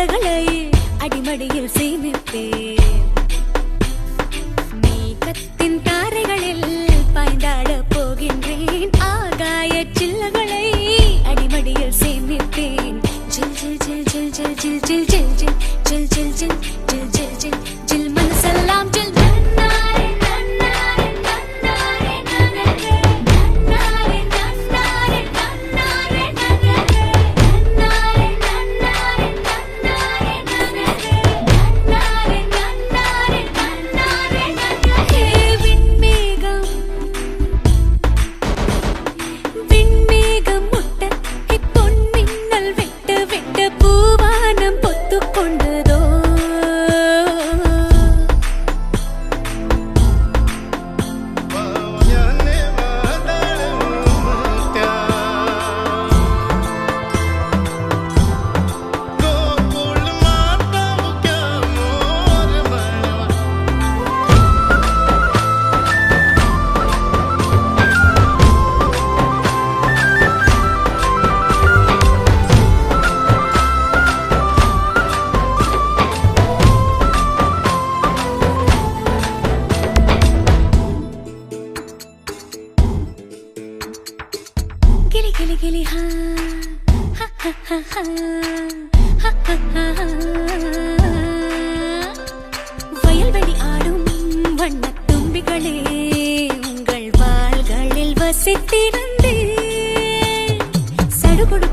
மலர்களை அடிமடியில் சேமிப்பேன். மேகத்தின் தாரைகளில் கையிலே வயல்வெளி ஆடும் வண்ண தும்பிகளே உங்கள் வாள்களில் வசித்திருந்தே சடுகுடு